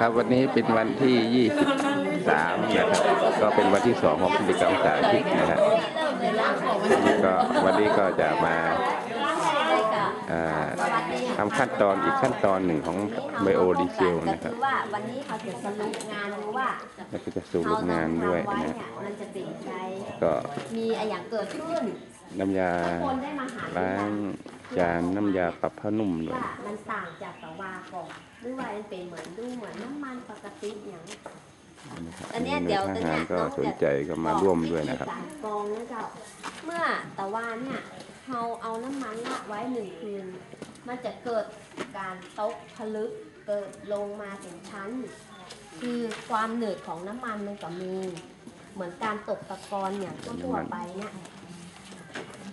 ครับวันนี้เป็นวันที่ 23 นะครับ ก็เป็นวันที่สองของกิจกรรมสาธิตนะฮะก็วันนี้ก็จะมาอ่าทำขั้นตอนอีกขั้นตอนหนึ่งของไบโอดีเซลนะครับก็อว่าวันนี้เขาจะสรุปงานดูว่าแล้วก็จะสรุปงานด้วยเขนะทำไเนี่ยมันจะเป็นใครก็มีอะไรอย่างเกิดขึ้นน้ำยาคนได้มาหาล้าง จานน้ำยาปรับผ้านุ่มด้วยว่ามันต่างจากตะวาก่อนหรือว่ามันเป็นเหมือนดูเหมือนน้ำมันปกติอย่าง นะครับอันเนี้ยหเดี๋ยวทตัวหาเนี้รยก็น้องสนใจก็มาร่วมด้วยนะครับการกรองนะเจ้าเมื่อตะวาเนี่ยเราเอาน้ำมันละไว้หนึ่งคืน มันจะเกิดการตกผลึกเกิดลงมาถึงชั้น คือความหนืดของน้ำมันมันก็มี เหมือนการตกตะกอนอย่างทั่วๆไปเนี่ย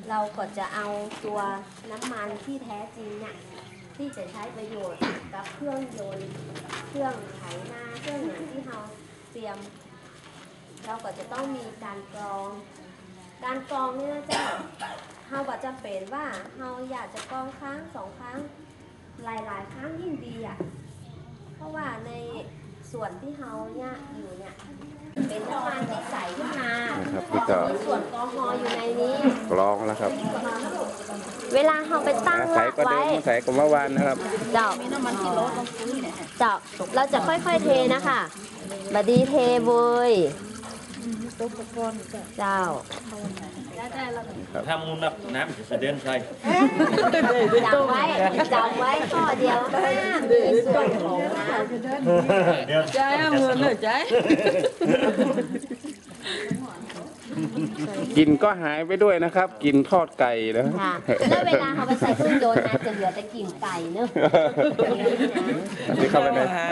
เราก็จะเอาตัวน้ำมันที่แท้จริงเนี่ยที่จะใช้ประโยชน์กับเครื่องยนต์เครื่องไถนาเครื่องอย่างที่เราเตรียม เราก็จะต้องมีการกรอง การกรองนี่นะเจ้าเราก็จะเป็นว่าเราอยากจะกรองครั้งสองครั้งหลายๆ ครั้งยิ่งดีอะเพราะว่าในส่วนที่เราเนี่ยอยู่เนี่ย เป็นน้ำมันที่ใสขึ้นมา นะครับนี่ก็มีส่วนแอลกอฮอล์อยู่ในนี้กรองแล้วครับ เวลาเราไปตั้งใส่ลากก็เดิไว้มใส่ก็เมื่อวานนะครับเจ้าเจ้าเราจะค่อยๆเทนะคะบดดีเทเวยเจ้าถ้ามูลนับน้ำจะเดินใส่จำไว้จำไว้ข้อเดียวห้ามมีส่วนของน้ำเดี๋ยวใจอะมือเหนื่อยใจ กลินก็หายไปด้วยนะครับกลินทอดไก่นะค่ะแล้วเวลาเขาไปใส่เครื่องยนต์นะจะเหลือแต่กลิ่นไก่เนอะนี่เข้าไปในถ้า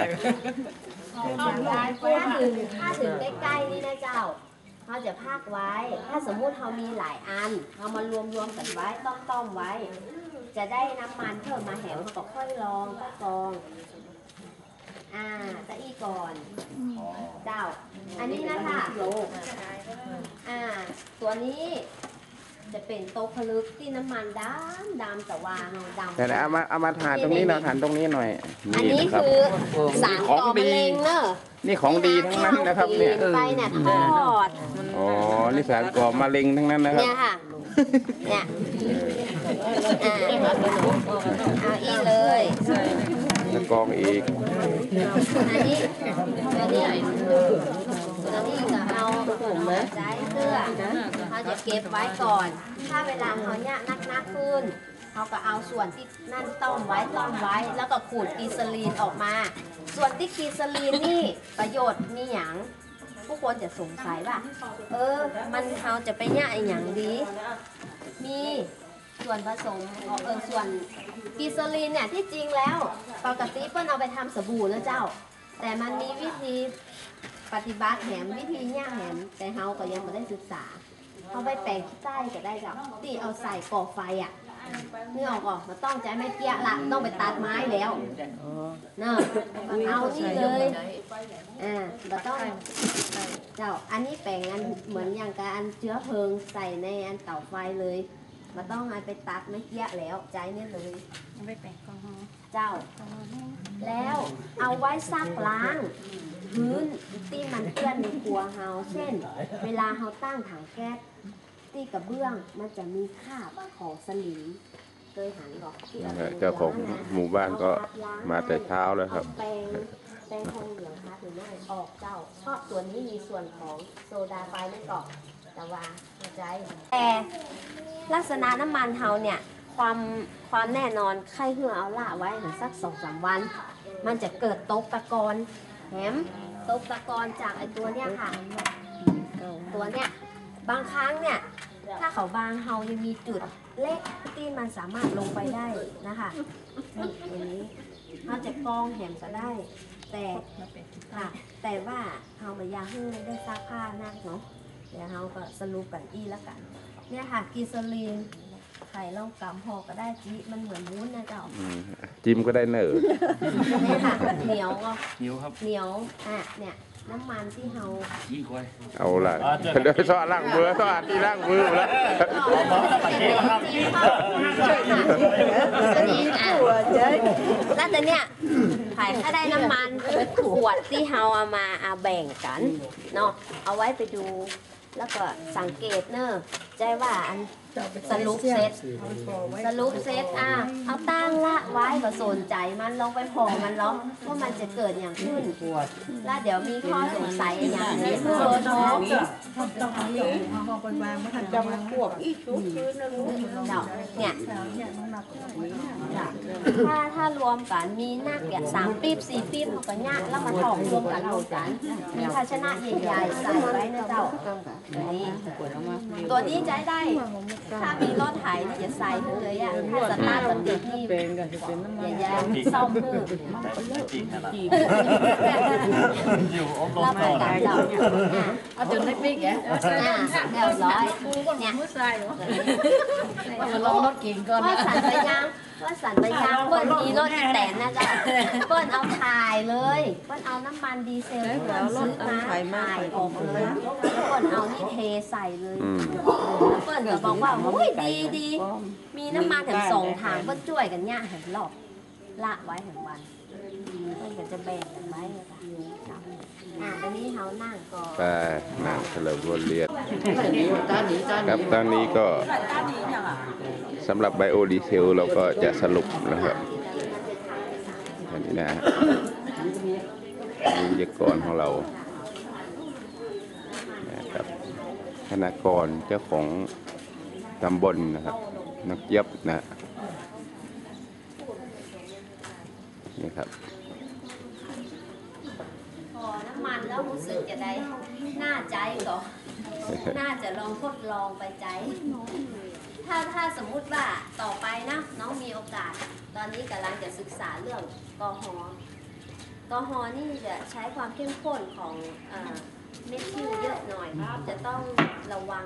ถึงถ้าถึงใกล้ๆนี่นะเจ้าเขาจะพากไว้ ถ้าสมมุติเขามีหลายอันเอามารวมรวมๆกันไว้ต้อมๆไว้ จะได้น้ำมันเพิ่มมาแหมเขาก็ค่อยลองค่อยกรอง อ่าตะอี้ก่อน เจ้า อันนี้นะคะอ่า ตัวนี้จะเป็นโต๊ะผลึกที่น้ำมันดำดำแต่ว่าเนาะดำแต่เอามาเอามาทานตรงนี้หน่อยทานตรงนี้หน่อยอันนี้นะครับคือสารของก่อดีมะเร็งเนอะนี่ของดีทั้งนั้นนะครับ เนี่ยที่อาไปเนี่ยทอดอ๋อนี่สารก่อมะเร็งทั้งนั้นนะครับเนี่ยค่ะเนี่ยอ่าเอาอีกเลย แล้วกองอีกอันนี้ตัวนี้ตัวนี้เอาใจเสื้อเขาจะเก็บไว้ก่อน ถ้าเวลาเขาเนี่ยนักนักๆขึ้นเขาก็เอาส่วนที่นั่นต้มไว้ต้มไว้ แล้วก็ขูดกีซาลีนออกมา ส่วนที่กีซาลีนนี่ประโยชน์มีอย่างผู้คนจะสงสัยว่า เออ มันเขาจะไปเนี่ยไออย่างดี มี ส่วนผสมเออเออส่วนกีซาลีนเนี่ยที่จริงแล้วปกติเปิ้ลเอาไปทำสบู่นะเจ้า แต่มันมีวิธีปฏิบัติแหมวิธีย่างแหมแต่เฮาก็ยังไม่ได้ศึกษาเอาไปแปลงขี้ใต้ก็ได้จ้ะที่เอาใส่ก่อไฟอะนี่ออกก่อนมันต้องใจไม่เกี้ยละต้องไปตัดไม้แล้วเนอะเอานี่เลยอ่าเราต้อง เจ้า อันนี้แปลงอันเหมือนอย่างกับอันเชื้อเพลิงใส่ในอันเตาไฟเลย มันต้องเอาไปตัดไม่เกี้ยแล้วใจเนี่ยเลยไปแปะกองเจ้าแล้วเอาไว้ซักล้างพื้นที่มันเปื้อนในครัวเฮาเช่น เวลาเฮาตั้งถังแก๊สที่กระเบื้องมันจะมีคราบของสนิมเคยหันหรอกที่เอาไปเจ้าของหมู่บ้านก็มาแต่เช้าแล้วครับ แปรงแปรงทองเหลืองคัดหรือไม่ออกเจ้าเพราะตัวนี้มีส่วนของโซดาไฟไม่กรอก แต่ว่าใจแต่ลักษณะน้ำมันเฮาเนี่ยความความแน่นอนไข้เหือเอาล่าไว้สักสองสามวัน มันจะเกิดตกตะกอนแหมตกตะกอนจากไอตัวเนี้ยค่ะ ตัวเนี้ยบางครั้งเนี่ยถ้าเขาบางเฮายังมีจุดเล็กที่มันสามารถลงไปได้นะคะนี่อย่างนี้เราจะกองแหมก็ได้ แต่ค่ะแต่ว่าเฮาไม่ยาให้ได้ซักผ้านักเนาะ เดี๋ยวเฮาก็สรุปกันอีแล้วกัน เนี่ยค่ะกีซาลีนไข่ล่องกำพอก็ได้จีมันเหมือนวุ้นนะเจ้าอืมจิ้มก็ได้เนอะเนี่ยค่ะเหนียวก็นิ้วครับเหนียวอะเนี่ยน้ำมันที่เฮายี่กวยเอาล่ะเดี๋ยวซอล่างมือซออาที่ล่างมือแล้วอันนี้อะแล้วแต่เนี่ยเฮภายถ้าได้น้ำมันขวดที่เฮาเอามาเอาแบ่งกันเนาะเอาไว้ไปดู แล้วก็สังเกตเนอะใจว่าอัน สรุปเซตสรุปเซตอะเอาตั้งละไว้ก็สนใจมันลองไปพอมันล้อว่ามันจะเกิดอย่างขึ้นแล้วเดี๋ยวมีข้อสงสัยอย่างนี้เพื่อโน้มจะมาควบอีกชุดคืนนะลูกเดาเนี่ยถ้าถ้ารวมกันมีนักเนี่ยสามปีบสี่ปีบเขาก็ยากแล้วมาถอกรวมกันรวมกันมีภาชนะใหญ่ๆใส่ไว้นะเจ้าตัวนี้ตัวนี้ใช้ได้ถ้ามีรถไถนี่จะใส่เลยอะถ้าสตาร์ทสติดนี่เป็นก็จะเป็นน้ำมันอย่าๆซ่อมเพิ่มจีบแล้วไปกันเจ้าอะเอาจนได้ปิ๊กแกอะเรียบร้อยเนี่ยมือใส่เหรอมันลองรถเก่งก่อนว่านะสันไปยัง ว่าสันไปยังเปิ้ลมีรถอีแตนนะจ๊ะเปิ้ลเอาถ่ายเลยเปิ้ลเอาน้ำมันดีเซลที่เปิ้ลซื้อมาถ่ายออกเลยแล้วเปิ้ลเอานี่เทใส่เลยอืมแล้วเปิ้ลก็บอกว่าโอ้ยดีดีมีน้ำมันถึงสองถังเปิ้ลช่วยกันเนี่ยเห็นรอบละไว้ถึงวันเปิ้ลก็จะแบ่งกันไว้ค่ะ อ่าตอนนี้เฮานั่งก่อนไปนั่งเฉลิมวนเรียนตาหนีตาหนีครับตอนนี้ก็สำหรับไบโอดีเซลเราก็จะสรุปนะครับอันนี้นะฮะวิทยากรของเรานะครับธนากรเจ้าของตำบลนะครับ นักเย็บนะนี่ครับพอน้ำ มันแล้วรู้สึกจะได้น่าใจก่อนน่าจะลองทดลองไปใจ ถ้าถ้าสมมุติว่าต่อไปนะ น้องมีโอกาส ตอนนี้กำลังจะศึกษาเรื่องกอฮอกอฮอนี่จะใช้ความเข้มข้นของเอ่อเม็ดทิวเยอะหน่อยจะต้องระวัง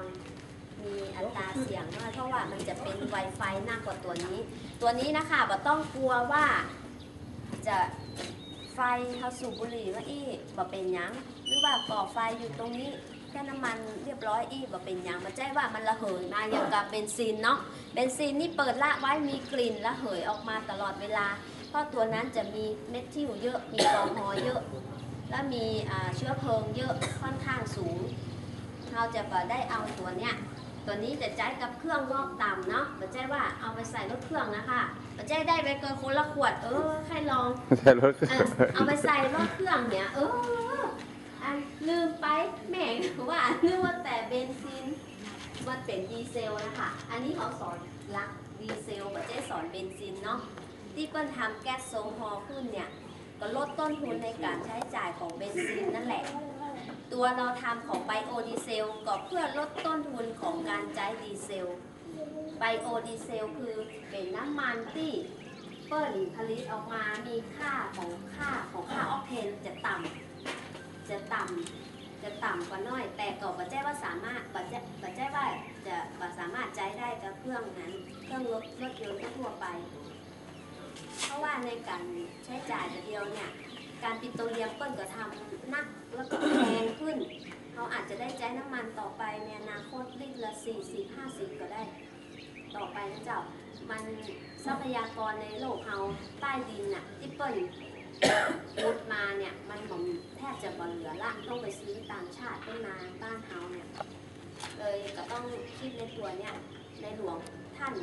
มีอัตราเสี่ยงน้อยเพราะว่ามันจะเป็นไวไฟหนักกว่าตัวนี้ ตัวนี้นะคะบ่ต้องกลัวว่าจะ ไฟเขาสูบบุหรี่ว่าอี้บ่เป็นหยังหรือว่าก่อไฟอยู่ตรงนี้แค่น้ำมันเรียบร้อยอีบ่เป็นหยังมันใจว่ามันระเหยมาอย่างกับเบนซินเนาะเบนซินนี่เปิดละไว้มีกลิ่นระเหยออกมาตลอดเวลา เพราะตัวนั้นจะมีเม็ดทิลเยอะมีแอลกอฮอล์เยอะ และมีเชื้อเพลิงเยอะค่อนข้างสูงเราจะบ่ได้เอาตัวเนี้ยตัวนี้จะใช้กับเครื่องงอกต่ำเนาะม่ใช่ว่าเอาไปใส่รถเครื่องนะคะ ไม่ใช่ได้ไปเกินคนละขวด เออใครลองใช่รถอะเอาไปใส่รถเครื่องเนี่ย เอออันลืมไปแหม่ว่านึกว่าแต่เบนซินมันเป็นดีเซลนะคะ อันนี้เขาสอนรักดีเซลไม่ใช่สอนเบนซินเนาะที่เปิ้ลทำแก๊สโซฮอล์ขึ้นเนี่ย ก็ลดต้นทุนในการใช้จ่ายของเบนซินนั่นแหละ ตัวเราทำของไบโอดีเซลก็เพื่อลดต้นทุนของการใช้ดีเซล ไบโอดีเซล คือเป็นน้ำมันที่เปิ้ลผลิตออกมามีค่าของค่าของค่าออกเทนจะต่ำจะต่ำจะต่ำกว่าน้อย แต่ก็ปัจจัยว่าสามารถปัจจัยปัจจัยว่าจะบ่สามารถใช้ได้กับเครื่องนั้นเครื่องรถรถยนต์ทั่วไป เพราะว่าในการใช้จ่ายเดียวเนี่ยการปิโตรเลียมเปิ้ลก็ทำหนักแล้วก็แพงขึ้น เขาอาจจะได้ใช้น้ำมันต่อไปในอนาคตลิตรละ40 50ก็ได้ ต่อไปนะเจ้า มันทรัพยากรในโลกเฮาใต้ดินน่ะที่เปิ้ลพุดมาเนี่ยมันผมแทบจะบ่เหลือละต้องไปซื้อต่างชาติต้นมาบ้านเฮาเนี่ยเลยก็ต้องคิดในตัวเนี่ยในหลวงท่าน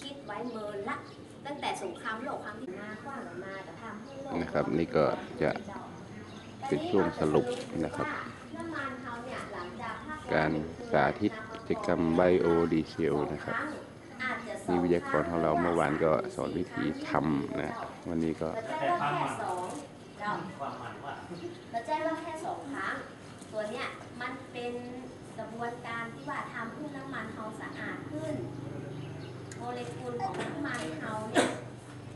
คิดไว้เมินละตั้งแต่สงครามโลกครั้งที่ห้ากว่ามาแต่ทำให้โลกนะครับ นี่ก็จะเป็นช่วงสรุปนะครับ การสาธิตกิ จกรรมไบโอดีเซลนะครับนี่วิทยากรของเราเมื่อวานก็สอนวิธีทำนะวันนี้ก็เราแจ้งว่าแค่สองครั้ง ตัวเนี้ยมันเป็นกระบวนการที่ว่าทำให้น้ำมันเฮาสะอาดขึ้น โมเลกุลของน้ำมันเฮาเนี่ย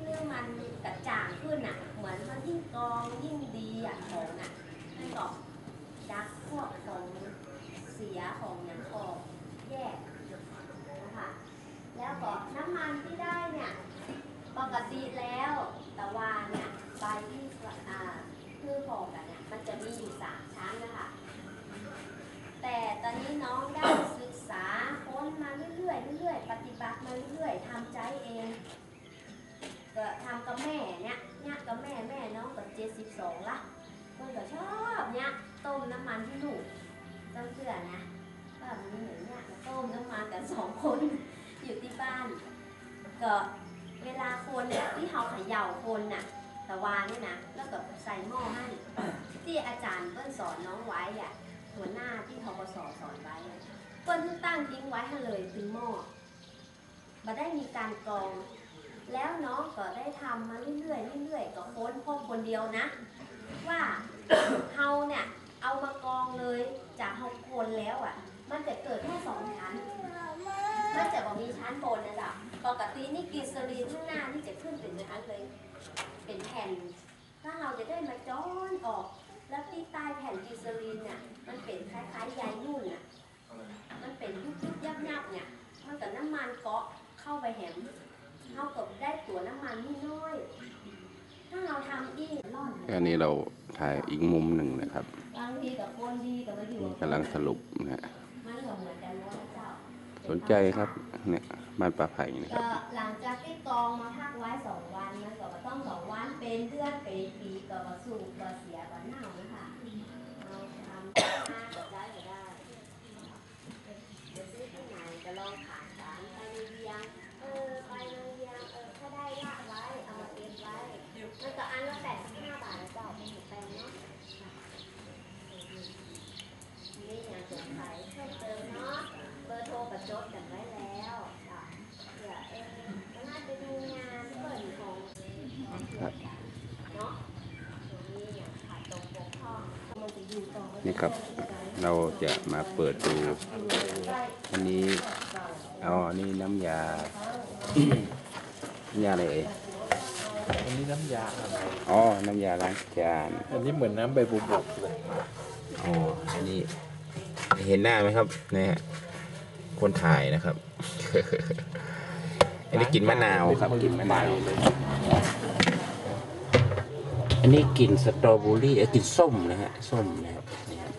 เรื่องมันกระจ่างขึ้นอะ เหมือนมันยิ่งกองยิ่งดีอะของอะให้บอกดักพวกของเสียของอย่างออกแยกนะคะ แล้วก็น้ำมันที่ได้เนี่ย ป กติแล้วตะวันเนี่ยใบที่อ่าพืชพอกันเนี่ยมันจะมีอยู่สามชั้นนะคะ แต่ตอนนี้น้องได้ศึกษาค้นมาเรื่อยๆเรื่อยๆปฏิบัติมาเรื่อยๆทำใจเองก็ทำกับแม่เนี่ยเนี่ยกับแม่แม่น้องกับเจ็ดสิบสองละเพื่อนก็ชอบเนี่ยต้มน้ำมันที่หนูต้องเชื่อนะว่ามีเหมือนเนี่ยต้มน้ำมันกันสองคนอยู่ที่บ้านก็ เวลาคนเนี่ยที่เขาเขย่าคนน่ะตะวานนี่นะแล้วก็ใส่หม้อให้ที่อาจารย์เปิ้ลสอนน้องไว้อะหัวหน้าที่ทกศสอนไว้เปิ้ลตั้งทิ้งไว้ให้เลยถึงหม้อมาได้มีการกรอง แล้วน้องก็ได้ทำมาเรื่อยๆเรื่อยๆก็ค้นพบคนเดียวนะ ว่าเฮาเนี่ยเอามากองเลยจากเฮาคนแล้วอะ มันจะเกิดแค่สองชั้น มันจะบอกมีชั้นบนนะจ๊ะปกตินี่กรีซาลีนข้างหน้านี่จะขึ้นเป็นชั้นเลย เป็นแผ่น ถ้าเราจะได้มาจ้อนออก แล้วที่ใต้แผ่นกรีซาลีนเนี่ยมันเป็นคล้ายๆใยนุ่นอะ มันเป็นยุบยุบยับยับๆเนี่ย มันกับน้ำมันเกาะเข้าไปแหมเท่ากับได้ตัวน้ำมันนี่น้อย ถ้าเราทำอีกร่อนอันนี้เราถ่ายอีกมุมหนึ่งนะครับบางทีกับคนดีกับมาอยู่กำลังสรุปนะ สนใจครับเนี่ยบ้านป่าไผ่นะครับก็หลังจากที่กองมาพักไว้สองวันมันก็บ่ต้องสองวันเป็นเดือนเป็นปีก็มาสูบก็เสียก็เน่านะคะเอาทำห้าก็ได้ก็ได้จะซื้อที่ไหนก็ลองผ่านร้านไปในเวียงเออไปในเวียงเออถ้าได้ละไว้เอามาเก็บไว้มันก็อันละแปดสิบห้าบาทนะเจ้าเป็นแปลงเนาะนี่อย่างสงสัยเพิ่มเติม จดกันไว้แล้วจ้ะเดี๋ยวเออก็น่าไปดูงานเปิดของเนาะตรงนี้อย่างขาดตรงปกพ่องมันจะอยู่ต่อนี่ครับ เราจะมาเปิดดู อันนี้อ๋อนี่น้ำยา น้ำยาอะไรเอ่ยอันนี้น้ำยาอะไรอ๋อ น้ำยาล้างจาน อันนี้เหมือนน้ำใบบุบกเลยอ๋อ อันนี้ เห็นหน้าไหมครับเนี่ยฮะ คนถ่ายนะครับ อันนี้กลิ่นมะนาวครับกลิ่นมะนาวอันนี้กลิ่นสตรอเบอรี่เอ้ยกลิ่นส้มนะฮะส้มนะครับนี่ครับ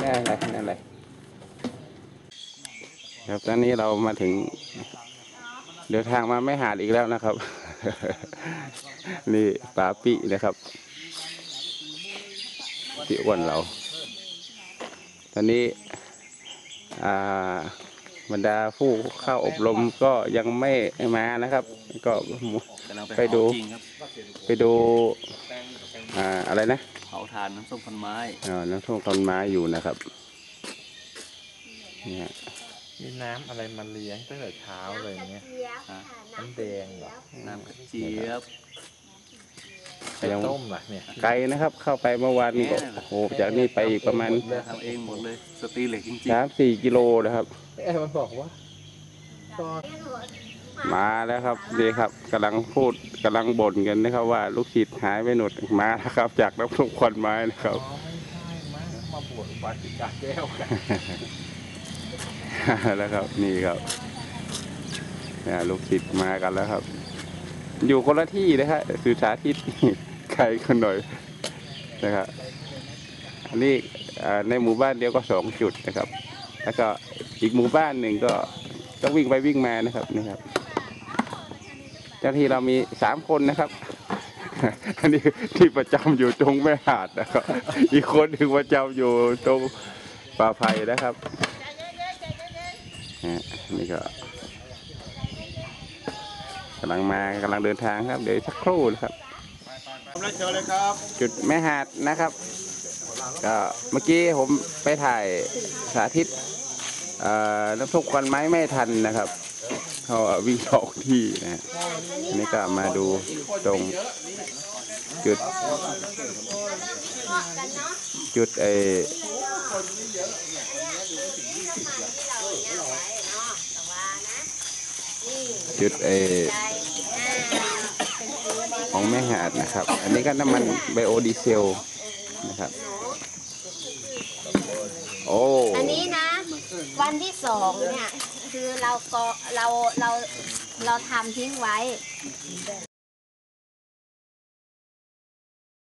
นี่อะไรนี่อะไรครับตอนนี้เรามาถึงเดินทางมาไม่หาดอีกแล้วนะครับ นี่ปาปินะครับ พี่อ้วนเรา ตอนนี้อ่าบรรดาผู้เข้าอบรมก็ยังไม่มานะครับ ก็กำลังไปไปดูเผาจริงครับไปดูอ่าอะไรนะเผาทานน้ำส้มพันไม้อ่าน้ำส้มต้นไม้อยู่นะครับเนี่ยมีน้ำอะไรมาเลี้ยงตั้งแต่เช้าเลยเนี่ยน้ำแดงเหรอน้ำกระเจี๊ยบ ไปต้มเหรอเนี่ยไกลนะครับ เข้าไปเมื่อวานนี้ก็โอ้โหจากนี่ไปอีกประมาณทำเองหมดเลยสตรีเหล็กจริงสามสี่กิโลนะครับเอ้ยมันบอกว่าก็มาแล้วครับดีครับกำลังพูดกำลังบ่นกันนะครับ ว่าลูกศิษย์หายไปหนดมาแล้วครับ จากน้ำพุควันไม้นะครับอ๋อไม่ใช่มั้งมาบวชอุบาสิกาแก้วกันแล้วครับนี่ครับเนี่ยลูกศิษย์มากันแล้วครับ อยู่คนละที่นะฮะสื่อสาธิตไกลกันหน่อยนะครับอันนี้อ่ในหมู่บ้านเดียวก็สองจุดนะครับ แล้วก็อีกหมู่บ้านหนึ่งก็ต้องวิ่งไปวิ่งมานะครับนี่ครับ เจ้าหน้าที่เรามีสามคนนะครับอันนี้ที่ประจำอยู่ตรงแม่หาดนะครับ อีกคนหนึ่งประจำอยู่ตรงป่าไผ่นะครับนี่ก็กำลังมากำลังเดินทางครับ เดี๋ยวสักครู่นะครับ จุดแม่หาดนะครับก็เมื่อกี้ผมไปถ่ายสาธิตน้ำทุกควันไม้ไม่ทันนะครับเขาวิ่งสองที่นะฮะอันนี้ก็มาดูตรงจุด จุดไอจุดไอ ของแม่หาดนะครับ อันนี้ก็น้ำมันไบโอดีเซลนะครับ โอ้ อันนี้นะ วันที่สองเนี่ย คือเราก็เราเราเราทำทิ้งไว้